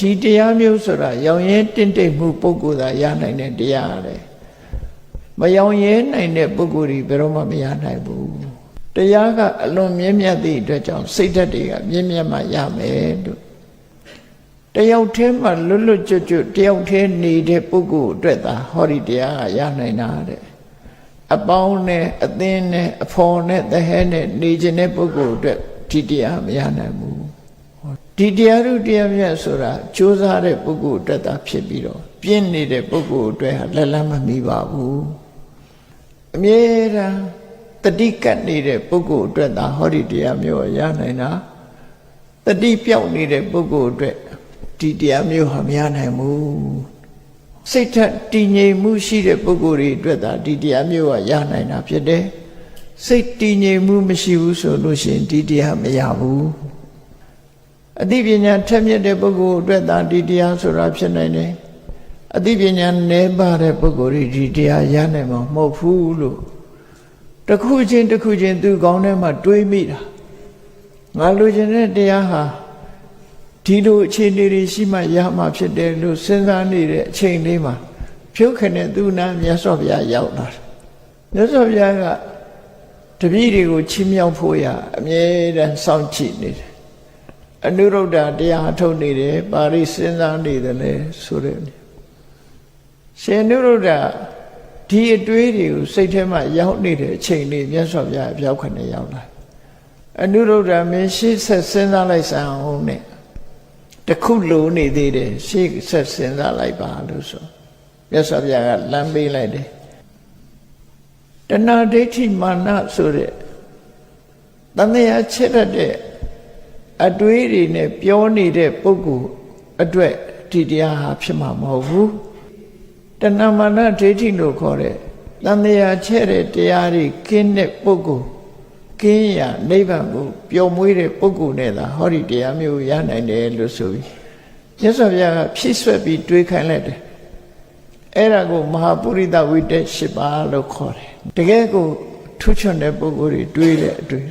ဒီတရားမျိုးဆိုတာရောင်ရဲတင့်တိတ်မှုပုဂ္ဂိုလ်သာရနိုင်တဲ့တရားလေမရောင်ရဲနိုင်တဲ့ပုဂ္ဂိုလ်တွေဘယ်တော့မှမရနိုင်ဘူးတရားကအလွန်မြင့်မြတ်သည့်အတွက်ကြောင့်စိတ်ဓာတ်တွေကမြင့်မြတ်မှရမယ်လို့တယောက်တည်းမှလွတ်လွတ်ကျွတ်ကျွတ်တယောက်တည်းနေတဲ့ပုဂ္ဂိုလ်အတွက်သာဟောဒီတရားကရနိုင်တာတဲ့အပေါင်းနဲ့အသင်းနဲ့အဖော်နဲ့တဟဲနဲ့နေခြင်းတဲ့ပုဂ္ဂိုလ်အတွက်ဒီတရားမရနိုင်ဘူး ဒီတရားတို့တရားမြတ်ဆိုတာကြိုးစားတဲ့ပုဂ္ဂိုလ်အတွက်သာဖြစ်ပြီးတော့ပြင်းနေတဲ့ပုဂ္ဂိုလ်အတွက်ဟာလက်လန်းမမီပါဘူးအမြဲတမ်းတတိကတ်နေတဲ့ပုဂ္ဂိုလ်အတွက်သာဟောဒီတရားမျိုးရနိုင်တာတတိပြောက်နေတဲ့ပုဂ္ဂိုလ်အတွက်ဒီတရားမျိုးဟာမရနိုင်ဘူးစိတ်ထက်တည်ငြိမ်မှုရှိတဲ့ပုဂ္ဂိုလ်တွေအတွက်သာဒီတရားမျိုးကရနိုင်တာဖြစ်တယ်။စိတ်တည်ငြိမ်မှုမရှိဘူးဆိုလို့ရှိရင်ဒီတရားမရဘူး။ အသိပညာထက်မြက်တဲ့ပုဂ္ဂိုလ်အတွက်သာဒီတရားဆိုတာဖြစ်နိုင်တယ်။အသိပညာနည်းပါတဲ့ပုဂ္ဂိုလ်တွေဒီတရားရနိုင်မှာမဟုတ်ဘူးလို့တစ်ခုချင်းတစ်ခုချင်းသူကောင်းထဲမှာတွေးမိတာ။ငါလိုချင်တဲ့တရားဟာဒီလိုအခြေအနေတွေရှိမှရမှာဖြစ်တယ်လို့စဉ်းစားနေတဲ့အချိန်လေးမှာဖြုတ်ခနဲ့သူနာမြတ်စွာဘုရားရောက်လာတယ်မြတ်စွာဘုရားကတပည့်တွေကိုချီးမြှောက်ဖို့ရအမြဲတမ်းစောင့်ကြည့်နေတယ် အနုရုဒ္ဓတရားထုတ်နေတယ်ပါရိစဉ်းစားနေတယ်လေဆိုတဲ့ရှင်အနုရုဒ္ဓဒီအတွေးတွေကိုစိတ်ထဲမှာရောက်နေတဲ့အချိန်လေးမြတ်စွာဘုရားပြောက်ခနဲ့ရောက်လာအနုရုဒ္ဓမင်းရှေ့ဆက်စဉ်းစားလိုက်စမ်းအောင်နဲ့တခုလိုနေသေးတယ်ရှေ့ဆက်စဉ်းစားလိုက်ပါလို့ဆိုမြတ်စွာဘုရားကလမ်းပေးလိုက်တယ်တဏှာဒိဋ္ဌိမာနဆိုတဲ့တန်တရားချက်ရတဲ့ အတွေးတွေနဲ့ပြောနေတဲ့ပုဂ္ဂိုလ်အတွက်ဒီတရားဟာဖြစ်မှာမဟုတ်ဘူးတဏှာမာနဒိဋ္ဌိလို့ခေါ်တဲ့တန်တရားချက်တဲ့တရားတွေကင်းတဲ့ပုဂ္ဂိုလ်ကင်းရနိဗ္ဗာန်ကိုပျော်မွေးတဲ့ပုဂ္ဂိုလ်နဲ့သာဟောဒီတရားမျိုးရနိုင်တယ်လို့ဆိုပြီးမြတ်စွာဘုရားကဖြည့်ဆွက်ပြီးတွေးခိုင်းလိုက်တယ်အဲ့ဒါကိုမဟာပုရိသဝိတ္တ၈ပါးလို့ခေါ်တယ်တကယ်ကိုထူးချွန်တဲ့ပုဂ္ဂိုလ်တွေတွေးတဲ့အတွေ့